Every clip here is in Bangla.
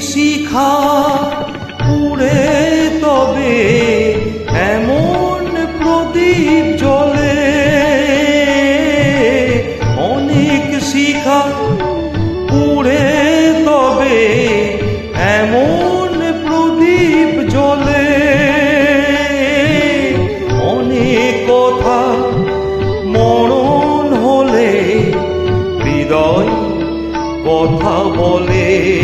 শিখা পুড়ে তবে এমন প্রদীপ জ্বলে। অনেক শিখা পুড়ে তবে এমন প্রদীপ জ্বলে। অনেক কথা মরণ হলে হৃদয় কথা বলে।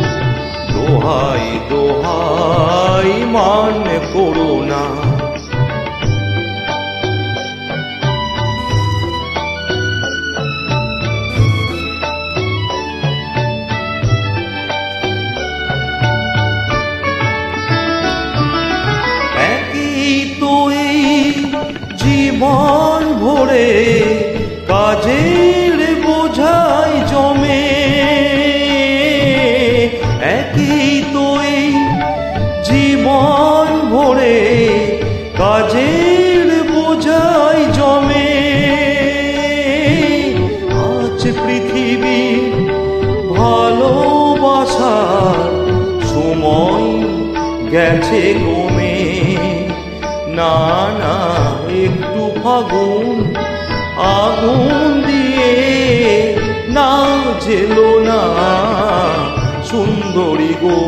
দোহাই দোহাই মানে করো না। জীবন ভরে কাজের ভালোবাসার সময় গেছে কমে। না না, একটু ফাগুন আগুন দিয়ে না জেলো না। সুন্দরী গো,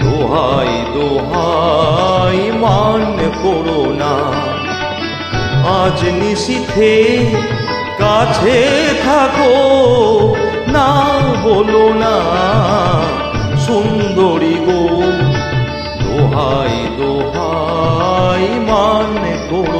দোহাই দোহাই, মান করো না। আজ নিশিথে কাছে থাকো, না বলো না গো দোহাই দোহাই মানে করো